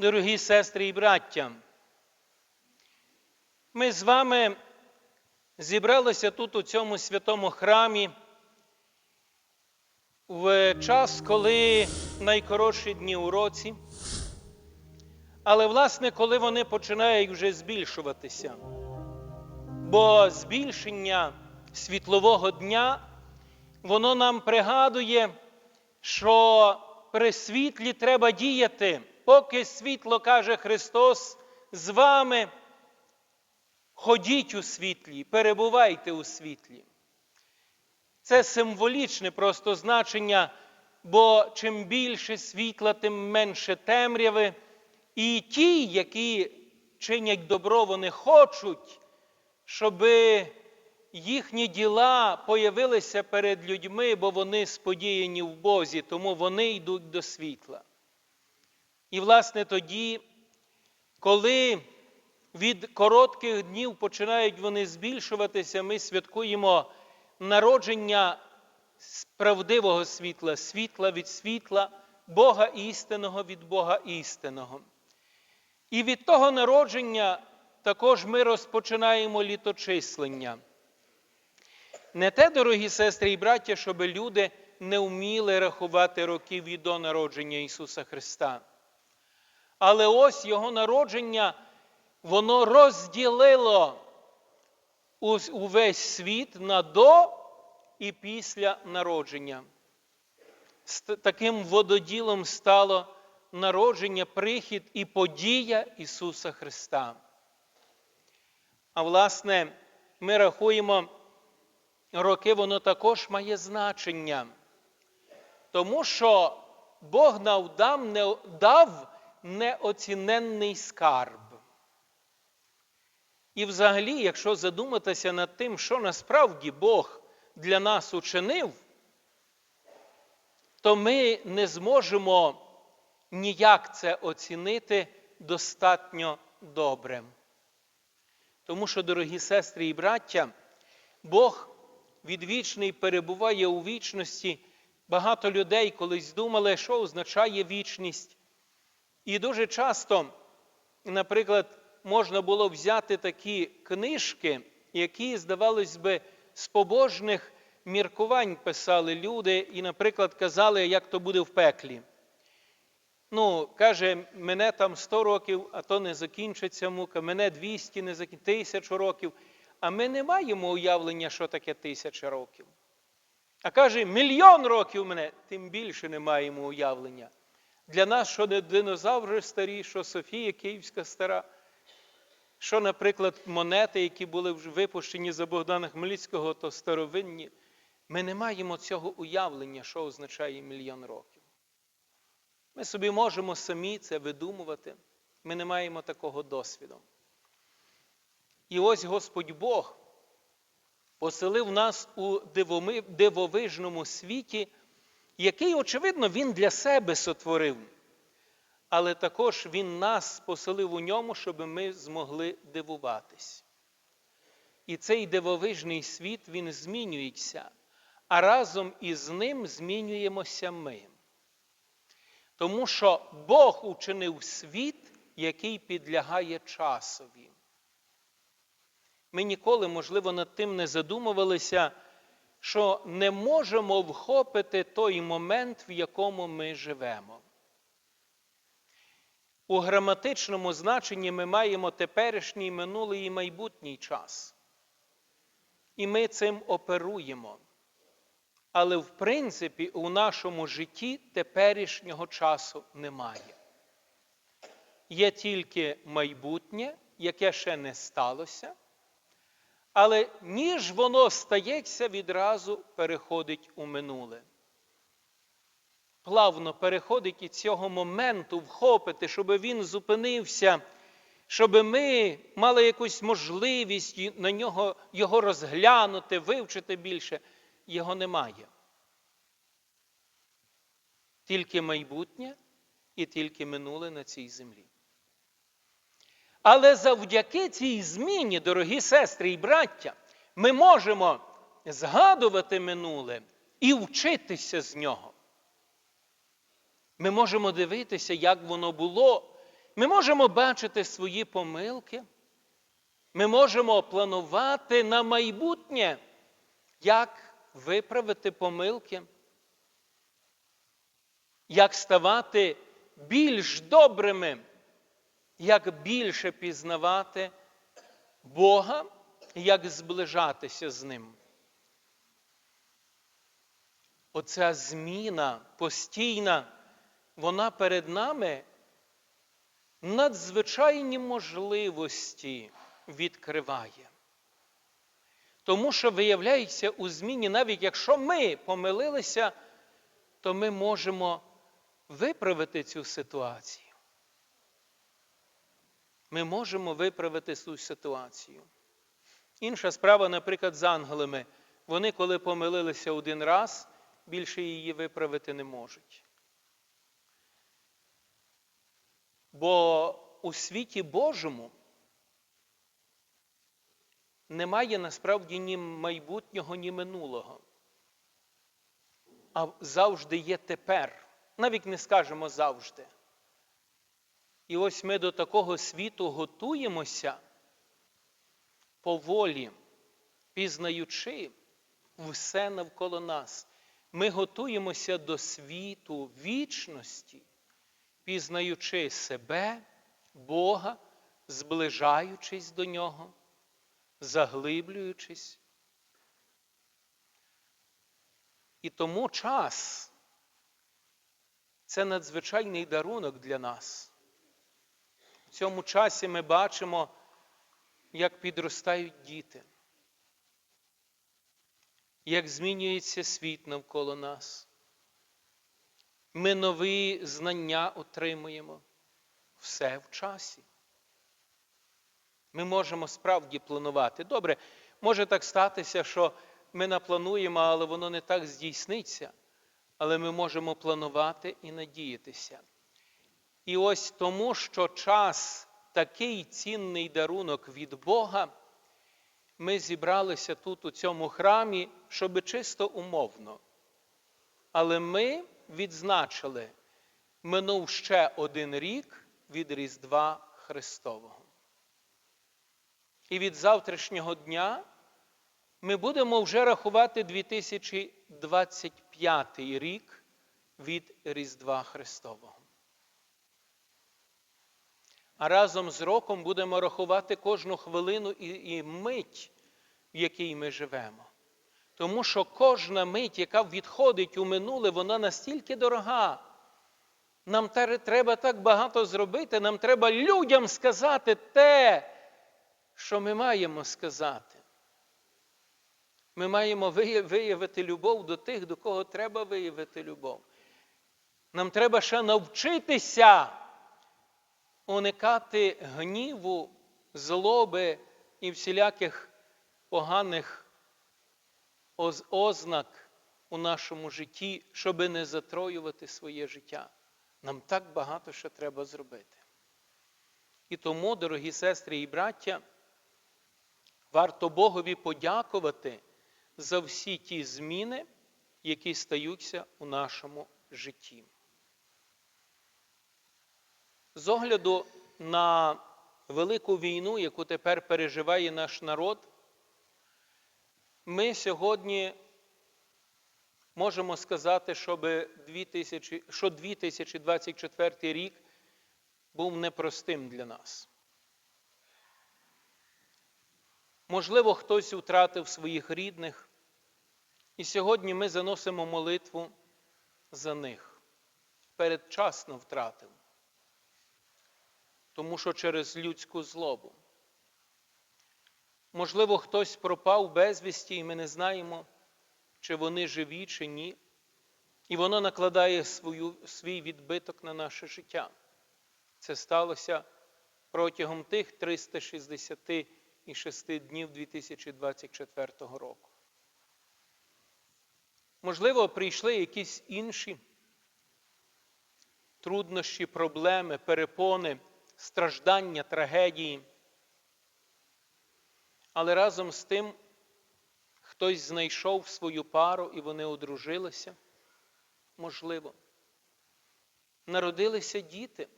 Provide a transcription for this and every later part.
Дорогі сестри і браття, ми з вами зібралися тут у цьому святому храмі в час, коли найкоротші дні у році, але, власне, коли вони починають вже збільшуватися. Бо збільшення світлового дня, воно нам пригадує, що при світлі треба діяти, поки світло каже Христос, з вами ходіть у світлі, перебувайте у світлі. Це символічне просто значення, бо чим більше світла, тим менше темряви. І ті, які чинять добро, вони хочуть, щоб їхні діла появилися перед людьми, бо вони сподіяні в Бозі, тому вони йдуть до світла. І, власне, тоді, коли від коротких днів починають вони збільшуватися, ми святкуємо народження правдивого світла, світла від світла, Бога істинного від Бога істинного. І від того народження також ми розпочинаємо літочислення. Не те, дорогі сестри і браття, щоб люди не вміли рахувати років від до народження Ісуса Христа. Але ось Його народження, воно розділило увесь світ на до і після народження. Таким вододілом стало народження, прихід і подія Ісуса Христа. А власне, ми рахуємо, роки воно також має значення, тому що Бог нам дав, неоціненний скарб. І взагалі, якщо задуматися над тим, що насправді Бог для нас учинив, то ми не зможемо ніяк це оцінити достатньо добре. Тому що, дорогі сестри і браття, Бог відвічний перебуває у вічності. Багато людей колись думали, що означає вічність. І дуже часто, наприклад, можна було взяти такі книжки, які, здавалось би, з побожних міркувань писали люди, і, наприклад, казали, як то буде в пеклі. Ну, каже, мене там 100 років, а то не закінчиться мука, мене 200, не закінчиться, тисячу років. А ми не маємо уявлення, що таке тисяча років. А каже, мільйон років мене, тим більше не маємо уявлення. Для нас, що не динозаври старі, що Софія Київська стара, що, наприклад, монети, які були випущені за Богдана Хмельницького, то старовинні, ми не маємо цього уявлення, що означає мільйон років. Ми собі можемо самі це видумувати, ми не маємо такого досвіду. І ось Господь Бог поселив нас у дивовижному світі, який, очевидно, Він для себе сотворив. Але також Він нас поселив у ньому, щоб ми змогли дивуватись. І цей дивовижний світ він змінюється, а разом із ним змінюємося ми. Тому що Бог учинив світ, який підлягає часові. Ми ніколи, можливо, над тим не задумувалися, що не можемо вхопити той момент, в якому ми живемо. У граматичному значенні ми маємо теперішній, минулий і майбутній час. І ми цим оперуємо. Але в принципі у нашому житті теперішнього часу немає. Є тільки майбутнє, яке ще не сталося, але ніж воно стається, відразу переходить у минуле. Плавно переходить і цього моменту вхопити, щоб він зупинився, щоб ми мали якусь можливість на нього його розглянути, вивчити більше. Його немає. Тільки майбутнє і тільки минуле на цій землі. Але завдяки цій зміні, дорогі сестри і браття, ми можемо згадувати минуле і вчитися з нього. Ми можемо дивитися, як воно було, Ми можемо бачити свої помилки, ми можемо планувати на майбутнє, як виправити помилки, як ставати більш добрими, як більше пізнавати Бога, як зближатися з Ним. Оця зміна постійна, вона перед нами надзвичайні можливості відкриває. Тому що виявляється у зміні, навіть якщо ми помилилися, то ми можемо виправити цю ситуацію. Ми можемо виправити цю ситуацію. Інша справа, наприклад, з ангелами. Вони, коли помилилися один раз, більше її виправити не можуть. Бо у світі Божому немає насправді ні майбутнього, ні минулого. А завжди є тепер. Навіть не скажемо завжди. І ось ми до такого світу готуємося поволі, пізнаючи все навколо нас. Ми готуємося до світу вічності, пізнаючи себе, Бога, зближаючись до Нього, заглиблюючись. І тому час це надзвичайний дарунок для нас. В цьому часі ми бачимо, як підростають діти, як змінюється світ навколо нас. Ми нові знання отримуємо все в часі. Ми можемо справді планувати. Добре, може так статися, що ми наплануємо, але воно не так здійсниться. Але ми можемо планувати і надіятися. І ось тому, що час такий цінний дарунок від Бога, ми зібралися тут, у цьому храмі, щоб чисто умовно. Але ми відзначили, минув ще один рік від Різдва Христового. І від завтрашнього дня ми будемо вже рахувати 2025 рік від Різдва Христового. А разом з роком будемо рахувати кожну хвилину і, і мить, в якій ми живемо. Тому що кожна мить, яка відходить у минуле, вона настільки дорога. Нам треба так багато зробити, нам треба людям сказати те, що ми маємо сказати. Ми маємо виявити любов до тих, до кого треба виявити любов. Нам треба ще навчитися уникати гніву, злоби і всіляких поганих ознак у нашому житті, щоби не затроювати своє життя. Нам так багато що треба зробити. І тому, дорогі сестри і браття, варто Богові подякувати за всі ті зміни, які стаються у нашому житті. З огляду на велику війну, яку тепер переживає наш народ, ми сьогодні можемо сказати, щоб 2000, що 2024 рік був непростим для нас. Можливо, хтось втратив своїх рідних, і сьогодні ми заносимо молитву за них. Передчасно втратив тому що через людську злобу. Можливо, хтось пропав безвісті, і ми не знаємо, чи вони живі, чи ні. І воно накладає свою, свій відбиток на наше життя. Це сталося протягом тих 366 днів 2024 року. Можливо, прийшли якісь інші труднощі, проблеми, перепони страждання, трагедії. Але разом з тим хтось знайшов свою пару і вони одружилися. Можливо. Народилися діти.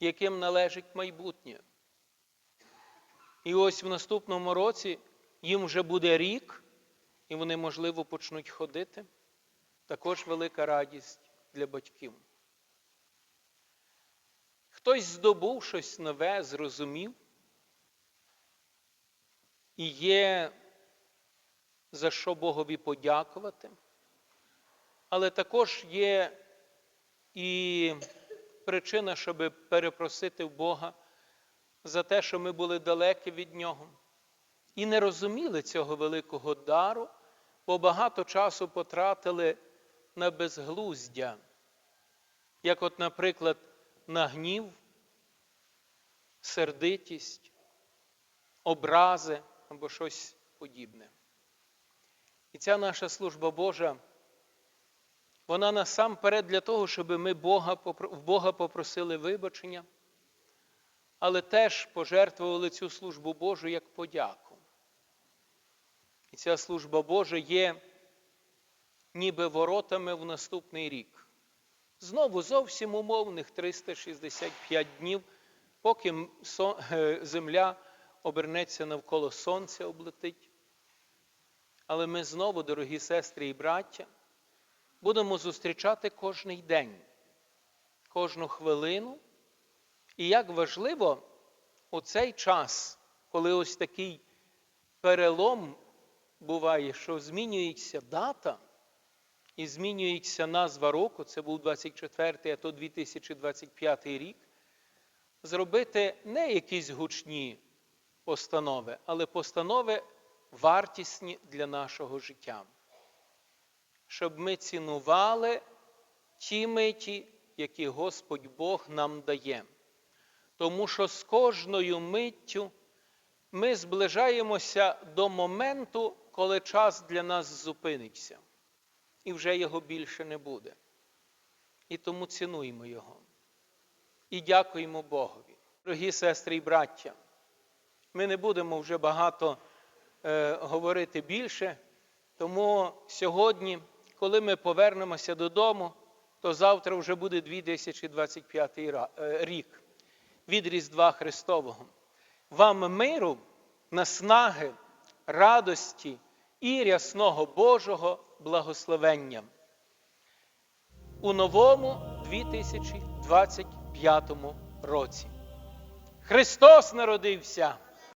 яким належить майбутнє. І ось в наступному році їм вже буде рік, і вони, можливо, почнуть ходити. Також велика радість для батьків. Хтось здобув щось нове, зрозумів, і є за що Богові подякувати, але також є і причина, щоб перепросити в Бога за те, що ми були далекі від Нього. І не розуміли цього великого дару, бо багато часу потратили на безглуздя, як, от, наприклад, на гнів, сердитість, образи або щось подібне. І ця наша служба Божа, вона насамперед для того, щоб ми Бога, в Бога попросили вибачення, але теж пожертвували цю службу Божу як подяку. І ця служба Божа є ніби воротами в наступний рік. Знову зовсім умовних 365 днів, поки е, земля обернеться навколо сонця, облетить. Але ми знову, дорогі сестри і браття, будемо зустрічати кожний день, кожну хвилину. І як важливо у цей час, коли ось такий перелом буває, що змінюється дата і змінюється назва року, це був 24-й, а то 2025 рік, зробити не якісь гучні постанови, але постанови вартісні для нашого життя. Щоб ми цінували ті миті, які Господь Бог нам дає. Тому що з кожною миттю ми зближаємося до моменту, коли час для нас зупиниться, і вже його більше не буде. І тому цінуємо Його. І дякуємо Богові. Дорогі сестри і браття, ми не будемо вже багато е, говорити більше, тому сьогодні, коли ми повернемося додому, то завтра вже буде 2025 е, рік від Різдва Христового. Вам миру, наснаги, радості і рясного Божого благословення. У новому 2025 році. Христос народився!